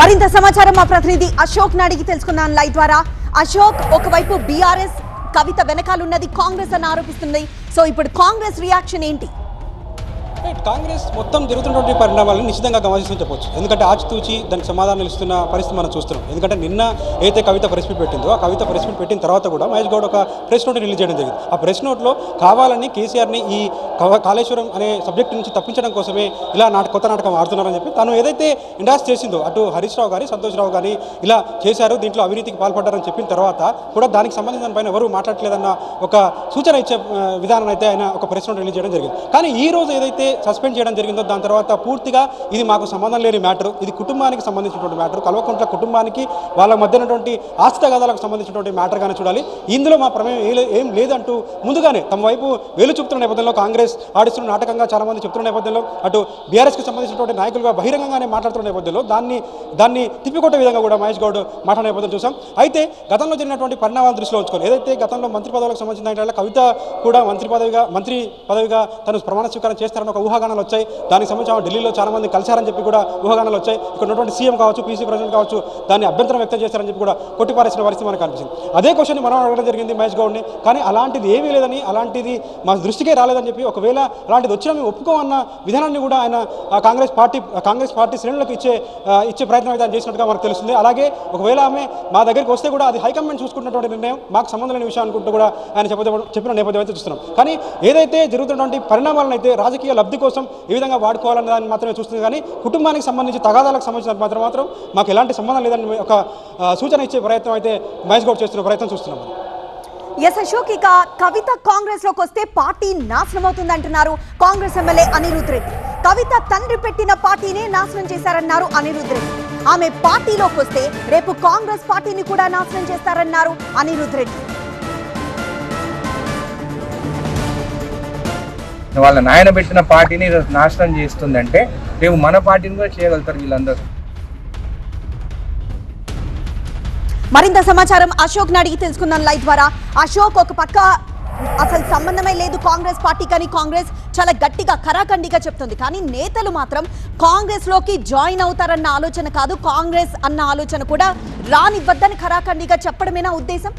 మరింత సమాచారం మా ప్రతినిధి అశోక్ నాడికి తెలుసుకున్నాను లైవ్ ద్వారా. అశోక్ ఒకవైపు బీఆర్ఎస్ కవిత వెనకాలన్నది కాంగ్రెస్ అని ఆరోపిస్తుంది. సో ఇప్పుడు కాంగ్రెస్ రియాక్షన్ ఏంటి? రైట్ కాంగ్రెస్ మొత్తం జరుగుతున్నటువంటి పరిణామాలను నిశ్చితంగా గమనిస్తుందని చెప్పొచ్చు. ఎందుకంటే ఆచితూచి దానికి సమాధానం ఇస్తున్న పరిస్థితి మనం చూస్తున్నాం. ఎందుకంటే నిన్న అయితే కవిత ప్రెస్ మీట్ పెట్టిందో ఆ కవిత ప్రెస్ మీట్ పెట్టిన తర్వాత కూడా మహేష్ గౌడ్ ఒక ప్రెస్ నోట్ రిలీజ్ చేయడం జరిగింది. ఆ ప్రెస్ నోట్లో కావాలని కేసీఆర్ని ఈ కాళేశ్వరం అనే సబ్జెక్ట్ నుంచి తప్పించడం కోసమే ఇలా నాట కొత్త నాటకం ఆడుతున్నారని చెప్పి తను ఏదైతే ఇండాస్ చేసిందో అటు హరీష్ రావు గారి సంతోష్ రావు గారి ఇలా చేశారు దీంట్లో అవినీతికి పాల్పడ్డారని చెప్పిన తర్వాత కూడా దానికి సంబంధించిన దానిపైన ఎవరు మాట్లాడలేదన్న ఒక సూచన ఇచ్చే విధానం అయితే ఆయన ఒక ప్రెస్ నోట్ రిలీజ్ చేయడం జరిగింది. కానీ ఈ రోజు ఏదైతే సస్పెండ్ చేయడం జరిగిందో దాని తర్వాత పూర్తిగా ఇది మాకు సంబంధం లేని మ్యాటర్. ఇది కుటుంబానికి సంబంధించినటువంటి మ్యాటర్. కల్వకుంట్ల కుటుంబానికి వాళ్ళ మధ్య ఉన్నటువంటి ఆస్తి తగాదాలకు సంబంధించినటువంటి మ్యాటర్గానే చూడాలి. ఇందులో మా ప్రమేయం ఏం లేదంటూ ముందుగానే తమ వైపు వేలు చూపుతున్న నేపథ్యంలో కాంగ్రెస్ ఆడిస్తున్న నాటకంగా చాలామంది చెప్తున్న నేపథ్యంలో అటు బీఆర్ఎస్కి సంబంధించినటువంటి నాయకులుగా బహిరంగంగానే మాట్లాడుతున్న నేపథ్యంలో దాన్ని దాన్ని తిప్పికొట్టే విధంగా కూడా మహేష్ గౌడ్ మాట్లాడే నేపథ్యం చూసాం. అయితే గతంలో జరిగినటువంటి పరిణామాలు దృష్టిలో ఉంచుకొని ఏదైతే గతంలో మంత్రి పదవులకు సంబంధించిన కవిత కూడా మంత్రి పదవిగా మంత్రి పదవిగా తను ప్రమాణ స్వీకారం చేస్తారని ఒక ఊహాగానాలు వచ్చాయి. దానికి సంబంధించి ఆమె ఢిల్లీలో చాలా మంది కలిశారని చెప్పి కూడా ఊహాగానాలు వచ్చాయి. ఇక్కడ ఉన్నటువంటి సీఎం కావచ్చు పీసీ ప్రెసిడెంట్ కావచ్చు దాన్ని అభ్యంతరం వ్యక్తం చేశారని చెప్పి కూడా కొట్టిపారేసిన పరిస్థితి మనకు అనిపించింది అదే క్వశ్చన్ మనం అడగడం జరిగింది మహేష్ గౌడ్ని. కానీ అలాంటిది ఏమీ లేదని అలాంటిది మా దృష్టికే రాలేదని చెప్పి ఒకవేళ అలాంటిది వచ్చినా మేము ఒప్పుకోమన్న విధానాన్ని కూడా ఆయన కాంగ్రెస్ పార్టీ కాంగ్రెస్ పార్టీ శ్రేణులకు ఇచ్చే ఇచ్చే ప్రయత్నం అయితే ఆయన చేసినట్టుగా మనకు తెలుస్తుంది. అలాగే ఒకవేళ ఆమె మా దగ్గరికి వస్తే కూడా అది హైకమాండ్ చూసుకున్నటువంటి నిర్ణయం. మాకు సంబంధం లేని విషయం అనుకుంటూ కూడా ఆయన చెప్పిన నేపథ్యం అయితే చూస్తున్నాం. కానీ ఏదైతే జరుగుతున్నటువంటి పరిణామాలను అయితే రాజకీయ లబ్ధి కోసం ఏ విధంగా వాడుకోవాలనే దాన్ని మాత్రమే చూస్తుంది. కానీ కుటుంబానికి సంబంధించి తగాదాలకు సంబంధించిన మాత్రం మాత్రం మాకు ఎలాంటి సంబంధం లేదని ఒక సూచన ఇచ్చే ప్రయత్నం అయితే మహేష్ గౌడ్ చేస్తున్న ప్రయత్నం చూస్తున్నాం ఎస్ అశోక్ ఇక కవిత కాంగ్రెస్లోకి వస్తే పార్టీ నాశనం అవుతుంది అంటున్నారు కాంగ్రెస్ ఎమ్మెల్యే అనిరుద్ రెడ్డి. కవిత తండ్రి పెట్టిన పార్టీనే నాశనం చేశారన్నారు అనిరుద్ రెడ్డి. ఆమె పార్టీలోకి వస్తే రేపు కాంగ్రెస్ పార్టీని కూడా నాశనం చేస్తారన్నారు అనిరుద్ రెడ్డి. వాళ్ళ నాయన పెట్టిన పార్టీని నాశనం చేస్తుందంటే రేపు మన పార్టీని కూడా చేయగలుగుతారు వీళ్ళందరూ. మరింత సమాచారం అశోక్ అడిగి తెలుసుకుందాం లైవ్ ద్వారా. అశోక్ ఒక పక్క అసలు సంబంధమే లేదు కాంగ్రెస్ పార్టీ కానీ కాంగ్రెస్ చాలా గట్టిగా ఖరాఖండిగా చెప్తుంది. కానీ నేతలు మాత్రం కాంగ్రెస్లోకి జాయిన్ అవుతారన్న ఆలోచన కాదు కాంగ్రెస్ అన్న ఆలోచన కూడా రానివ్వద్దని ఖరాఖండిగా చెప్పడమేనా ఉద్దేశం?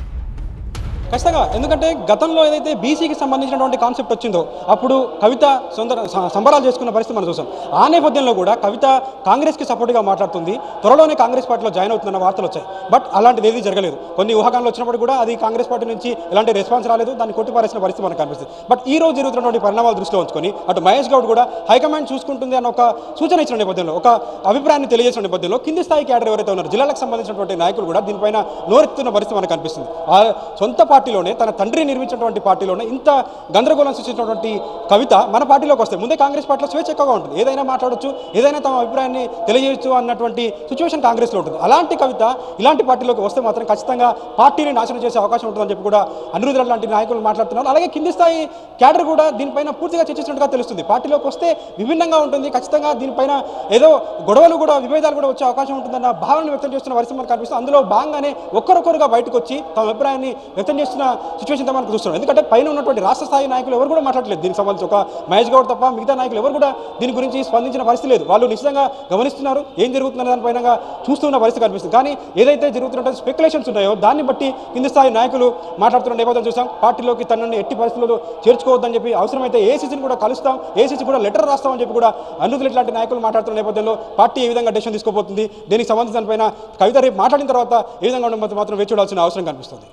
ఖచ్చితంగా. ఎందుకంటే గతంలో ఏదైతే బీసీకి సంబంధించినటువంటి కాన్సెప్ట్ వచ్చిందో అప్పుడు కవిత సొంత సంబరాలు చేసుకున్న పరిస్థితి మనం చూసాం. ఆ నేపథ్యంలో కూడా కవిత కాంగ్రెస్కి సపోర్ట్గా మాట్లాడుతుంది. త్వరలోనే కాంగ్రెస్ పార్టీలో జాయిన్ అవుతుందన్న వార్తలు వచ్చాయి. బట్ అలాంటిది ఏది జరగలేదు. కొన్ని ఊహాగానాలు వచ్చినప్పుడు కూడా అది కాంగ్రెస్ పార్టీ నుంచి ఎలాంటి రెస్పాన్స్ రాలేదు. దాన్ని కొట్టిపారేసిన పరిస్థితి మనకు కనిపిస్తుంది. బట్ ఈ రోజు జరుగుతున్నటువంటి పరిణామాలు దృష్టిలో ఉంచుకొని అటు మహేష్ గౌడ్ కూడా హైకమాండ్ చూసుకుంటుంది అన్న ఒక సూచన ఇచ్చిన నేపథ్యంలో ఒక అభిప్రాయాన్ని తెలియజేసిన నేపథ్యంలో కింది స్థాయి క్యాడర్ ఎవరైతే ఉన్నారో జిల్లాలకు సంబంధించినటువంటి నాయకులు కూడా దీనిపైన నోరెత్తున్న పరిస్థితి మనకు కనిపిస్తుంది. ఆ సొంత పార్టీలోనే తన తండ్రి నిర్మించినటువంటి పార్టీలోనే ఇంత గందరగోళం సృష్టించినటువంటి కవిత మన పార్టీలోకి వస్తే ముందే కాంగ్రెస్ పార్టీలో స్వేచ్ఛ ఎక్కువగా ఉంటుంది. ఏదైనా మాట్లాడొచ్చు ఏదైనా తమ అభిప్రాయాన్ని తెలియజేయచ్చు అన్నటువంటి సిచ్యువేషన్ కాంగ్రెస్లో ఉంటుంది. అలాంటి కవిత ఇలాంటి పార్టీలోకి వస్తే మాత్రం ఖచ్చితంగా పార్టీని నాశనం చేసే అవకాశం ఉంటుందని చెప్పి కూడా అనిరుద్ధ లాంటి నాయకులు మాట్లాడుతున్నారు. అలాగే కింది స్థాయి క్యాడర్ కూడా దీనిపైన పూర్తిగా చర్చించినట్టుగా తెలుస్తుంది. పార్టీలోకి వస్తే విభిన్నంగా ఉంటుంది. ఖచ్చితంగా దీనిపైన ఏదో గొడవలు కూడా విభేదాలు కూడా వచ్చే అవకాశం ఉంటుందన్న భావన వ్యక్తం చేస్తున్న పరిస్థితి కనిపిస్తుంది. అందులో భాగంగానే ఒక్కరొక్కరుగా బయటకు వచ్చి తమ అభిప్రాయాన్ని వ్యక్తం చేస్తున్న సిచ్యువేషన్తో మనకు చూస్తున్నాం. ఎందుకంటే పైన ఉన్నటువంటి రాష్ట్ర స్థాయి నాయకులు ఎవరు కూడా మాట్లాడలేదు దీనికి సంబంధించి ఒక మహేష్ గౌడ్ తప్ప మిగతా నాయకులు ఎవరు కూడా దీని గురించి స్పందించిన పరిస్థితి లేదు. వాళ్ళు నిశ్చితంగా గమనిస్తున్నారు. ఏం జరుగుతుందనే దానిపైన చూస్తున్న పరిస్థితి కనిపిస్తుంది. కానీ ఏదైతే జరుగుతున్న స్పెక్యులేషన్స్ ఉన్నాయో దాన్ని బట్టి కింది స్థాయి నాయకులు మాట్లాడుతున్న నేపథ్యం చూసాం. పార్టీలోకి తనని ఎట్టి పరిస్థితుల్లో చేర్చుకోవద్దని చెప్పి అవసరమైతే ఏసీసీని కూడా కలుస్తాం. ఏసీసీ కూడా లెటర్ రాస్తామని చెప్పి కూడా అనుదులు ఇట్లాంటి నాయకులు మాట్లాడుతున్న నేపథ్యంలో పార్టీ ఏ విధంగా డెసిషన్ తీసుకోబోతుంది? దీనికి సంబంధించిన దానిపైన కవిత రేపు మాట్లాడిన తర్వాత ఏ విధంగా ఉండబోతుందో మాత్రం వేచి చూడాల్సిన అవసరం కనిపిస్తుంది.